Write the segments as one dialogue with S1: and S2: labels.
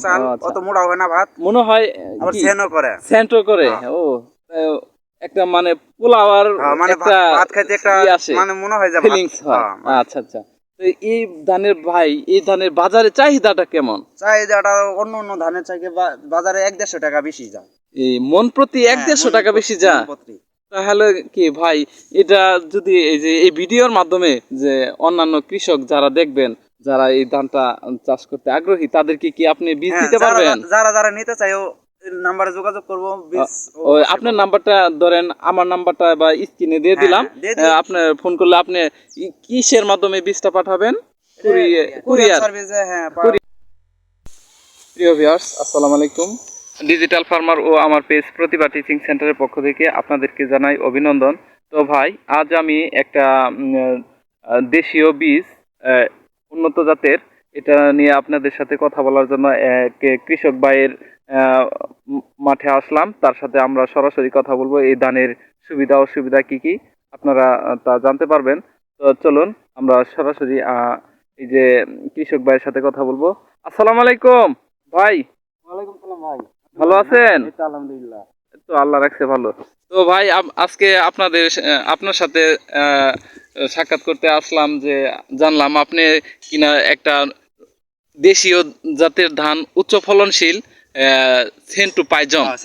S1: চাল
S2: আচ্ছা।
S1: অত মোড়া হয় না ভাত।
S2: মনে হয়
S1: আবার সেনও করে।
S2: করে ও একটা মানে পোলাওয়ার
S1: হ্যাঁ, মানে ভাত- খাইতে একটা মানে মনে হয় যে
S2: ফিলিংস হয়।
S1: হ্যাঁ,
S2: আচ্ছা আচ্ছা। এই ধানের ভাই এই ধানের বাজারে চাহিদাটা কেমন?
S1: চাহিদাটা অন্য অন্য ধানের চাইতে বা- বাজারে এক দেড়শো টাকা বেশি যায়।
S2: এই মন প্রতি এক
S1: হ্যাঁ,
S2: দেড়শো টাকা বেশি যা
S1: মন
S2: তাহলে কি ভাই এটা যদি এই যে এই ভিডিওর মাধ্যমে যে অন্যান্য কৃষক যারা দেখবেন যারা এই ধানটা চাষ করতে আগ্রহী তাদেরকে কি আপনি বীজ
S1: হ্যাঁ,
S2: দিতে পারবেন?
S1: যারা যারা নিতে চাই নাম্বারে যোগাযোগ করব
S2: আপনার নাম্বারটা ধরেন আমার নাম্বারটা বা স্ক্রিনে দিয়ে
S1: হ্যাঁ,
S2: দিলাম। আপনার ফোন করলে আপনি কিসের মাধ্যমে বীজটা পাঠাবেন? Courier
S1: courier. হ্যাঁ পা-
S2: কুরি- প্রিয় ভিউয়ার্স আসসালামু আলাইকুম। ডিজিটাল ফার্মার ও আমার পেজ প্রতিভা টিচিং সেন্টারের পক্ষ থেকে আপনাদেরকে জানাই অভিনন্দন। তো ভাই আজ আমি একটা দেশীয় বীজ উন্নত জাতের এটা নিয়ে আপনাদের সাথে কথা বলার জন্য এক কৃষক ভাইয়ের মাঠে আসলাম। তার সাথে আমরা সরাসরি কথা বলব এই ধানের সুবিধা অসুবিধা কি কি আপনারা তা জানতে পারবেন। তো চলুন আমরা সরাসরি এই যে কৃষক ভাইয়ের সাথে কথা বলব। আসসালামু আলাইকুম ভাই।
S1: ওয়ালাইকুম সালাম ভাই।
S2: ভালো আছেন?
S1: আলহামদুলিল্লাহ।
S2: তো আল্লাহ রাখছে ভালো। তো ভাই আজকে আপনাদের আপনার সাথে আহ, সাক্ষাৎ করতে আসলাম যে জানলাম আপনি কিনা একটা দেশীয় জাতের ধান উচ্চ ফলনশীল সেন্টু পাইজম
S1: হ্যাঁ,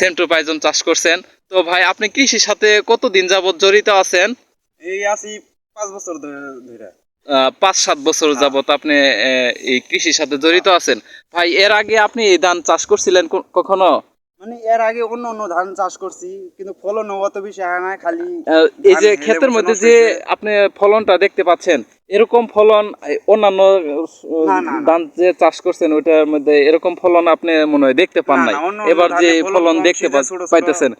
S1: সেন্টু
S2: পাইজম চাষ করছেন। তো ভাই আপনি কৃষির সাথে কতদিন যাবত জড়িত আছেন?
S1: এই আছি পাঁচ বছর ধরে
S2: পাঁচ সাত বছর যাবত আপনি এই কৃষির সাথে জড়িত আছেন। ভাই এর আগে আপনি এই ধান চাষ করছিলেন কখনো?
S1: মানে এর আগে অন্য অন্য ধান চাষ করছি কিন্তু ফলন অত বেশি হয় না খালি
S2: এই যে ক্ষেতের মধ্যে যে আপনি ফলনটা দেখতে পাচ্ছেন এরকম ফলন অন্যান্য। ধান যে চাষ করছেন ওইটার মধ্যে এরকম ফলন আপনি মনে হয় দেখতে পান নাই এবার যে
S1: ফলন
S2: দেখতে। পাইতেছেন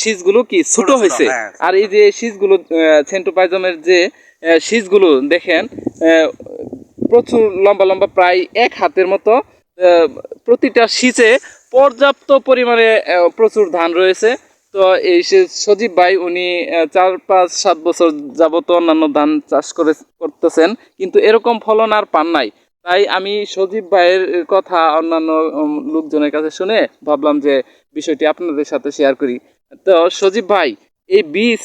S2: শীষগুলো কি ছোট হয়েছে
S1: হ্যাঁ,
S2: আর এই যে শীষগুলো সেন্টু পাইজমের যে শীষগুলো দেখেন আহ, প্রচুর লম্বা লম্বা প্রায় এক হাতের মতো প্রতিটা শীষে পর্যাপ্ত পরিমাণে প্রচুর ধান রয়েছে। তো এই সজীব ভাই, উনি চার, পাঁচ, সাত বছর যাবত অন্যান্য ধান চাষ করে, করতেছেন। কিন্তু এরকম ফলন আর পান নাই। তাই আমি সজীব ভাইয়ের কথা অন্যান্য লোকজনের কাছে শুনে ভাবলাম যে বিষয়টি আপনাদের সাথে শেয়ার করি। তো সজীব ভাই, এই বীজ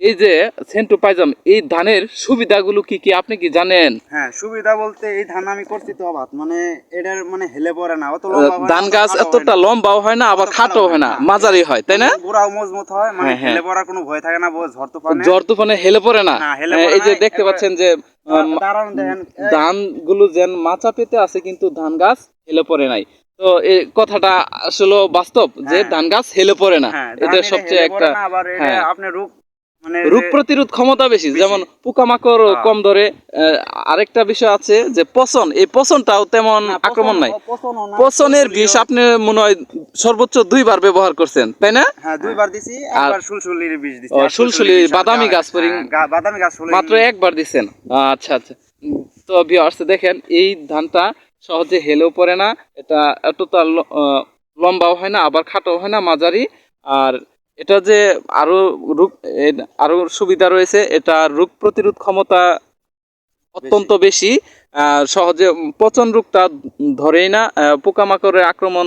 S2: এই যে সেন্টু পাইজাম এই ধানের সুবিধাগুলো কি কি আপনি কি জানেন
S1: হ্যাঁ সুবিধা বলতে এই ধান আমি করছি তো আবাদ মানে এটার মানে হেলে পড়ে না অত লম্বা হয় না,
S2: ধান গাছ
S1: খাটো হয়
S2: এতটা
S1: না।
S2: লম্বাও হয় না আবার খাটো হয় না। মাঝারি হয় তাই না
S1: গোড়াও মজবুত হয় মানে
S2: হ্যাঁ, হ্যাঁ।
S1: হেলে পড়ার কোনো ভয় থাকে না বল ঝড় তুফানে
S2: জ্বর তুফানে হেলে পড়ে না
S1: না, হেলে পড়ে
S2: এই যে
S1: না,
S2: দেখতে পাচ্ছেন যে আম,
S1: দাঁড়ান দেখেন এই-
S2: ধানগুলো যেন মাচা পেতে আছে কিন্তু ধান গাছ হেলে পড়ে নাই তো এই কথাটা আসলে বাস্তব যে
S1: হ্যাঁ।
S2: ধান গাছ হেলে পড়ে না
S1: হ্যাঁ, ধান
S2: এটা সবচেয়ে
S1: হেলে পড়ে
S2: একটা
S1: না, আবার এটা
S2: হ্যাঁ।
S1: আপনার রোগ মানে
S2: রোগ প্রতিরোধ ক্ষমতা বেশি। যেমন পোকামাকড়
S1: হ্যাঁ।
S2: কম ধরে আরেকটা বিষয় আছে যে পচন এই পচনটাও তেমন আক্রমণ নাই। পচনের বিষ আপনি মনে হয় সর্বোচ্চ দুইবার ব্যবহার করছেন তাই না?
S1: হ্যাঁ দুইবার দিছি একবার সুলসুলির বীজ দিছি সুলসুলির
S2: বাদামি গাছ পরি-
S1: হ্যাঁ, বাদামি গাছ
S2: মাত্র একবার দিচ্ছেন আচ্ছা আচ্ছা। তো ভিউয়ার্স দেখেন এই ধানটা সহজে হেলেও পড়ে না এটা এতটা ল- আহ, লম্বাও হয় না আবার খাটো হয় না মাঝারি। আর এটা যে আরও রোগ এ- আরও সুবিধা রয়েছে এটা রোগ প্রতিরোধ ক্ষমতা অত্যন্ত বেশি। সহজে পচন রোগটা ধরেই না পোকামাকড়ের আক্রমণ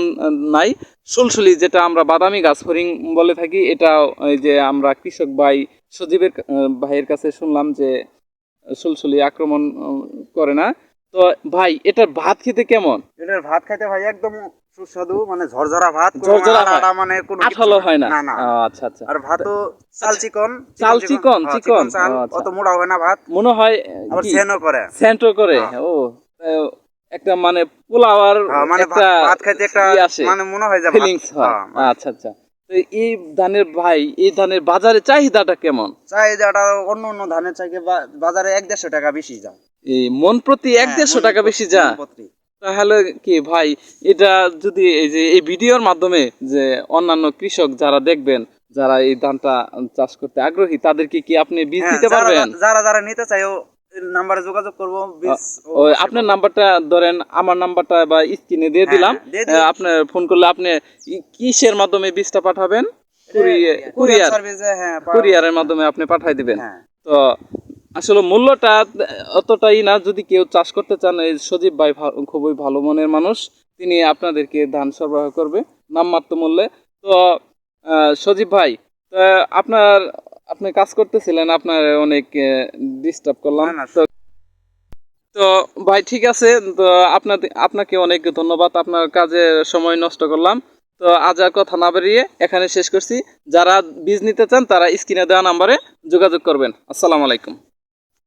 S2: নাই। সুলসুলি যেটা আমরা বাদামি গাছ ফরিং বলে থাকি এটা ওই যে আমরা কৃষক ভাই সজীবের ভাইয়ের কাছে শুনলাম যে সুলসুলি আক্রমণ করে না। তো ভাই এটার ভাত খেতে কেমন?
S1: এটার ভাত খাইতে ভাই একদম সুস্বাদু মানে ঝরঝরা ভাত
S2: ঝরঝরা
S1: আটা- মানে কোনো
S2: আঠালো হয় না।
S1: না
S2: আচ্ছা আচ্ছা।
S1: আর ভাতও চাল চিকন।
S2: চাল চিকন, চিকন। আচ্ছা।
S1: অত মোড়া হয় না ভাত।
S2: মনে হয়
S1: আবার সেনও করে।
S2: করে?
S1: হ্যাঁ।
S2: ও একটা মানে পোলাওয়ার
S1: হ্যাঁ, মানে ভাত- খাইতে একটা মানে মনে হয় যে
S2: ফিলিংস হয়।
S1: হ্যাঁ,
S2: আচ্ছা আচ্ছা। তো এই ধানের ভাই এই ধানের বাজারে চাহিদাটা কেমন?
S1: চাহিদাটা অন্য অন্য ধানের চাইতে বা- বাজারে এক দেড়শো টাকা বেশি যায়।
S2: এই মন প্রতি এক দেড়শো টাকা বেশি যা
S1: মন প্রতি।
S2: তাহলে কি ভাই এটা যদি এই যে এই ভিডিওর মাধ্যমে যে অন্যান্য কৃষক যারা দেখবেন যারা এই ধানটা চাষ করতে আগ্রহী তাদেরকে কি আপনি বীজ
S1: হ্যাঁ,
S2: দিতে পারবেন?
S1: যারা যারা নিতে চাই নাম্বারে যোগাযোগ করব ও-
S2: আপনার নাম্বারটা ধরেন আমার নাম্বারটা বা স্ক্রিনে দিয়ে
S1: হ্যাঁ,
S2: দিলাম। আপনার ফোন করলে আপনি কিসের মাধ্যমে বীজটা পাঠাবেন? কুরিয়ার
S1: হ্যাঁ
S2: কুরিয়ারের মাধ্যমে আপনি পাঠাই দিবেন। তো আসলে মূল্যটা অতটাই না যদি কেউ চাষ করতে চান এই সজীব ভাই খুবই ভালো মনের মানুষ তিনি আপনাদেরকে ধান সরবরাহ করবে নামমাত্র মূল্যে। তো সজীব ভাই আপনার আপনি কাজ করতেছিলেন আপনার অনেক ডিস্টার্ব করলাম। তো তো ভাই ঠিক আছে তো আপনাদের আপনাকে অনেক ধন্যবাদ আপনার কাজে সময় নষ্ট করলাম। তো আজ আর কথা না বেরিয়ে এখানে শেষ করছি। যারা বীজ নিতে চান তারা স্ক্রিনে দেওয়া নাম্বারে যোগাযোগ করবেন। আসসালামু আলাইকুম।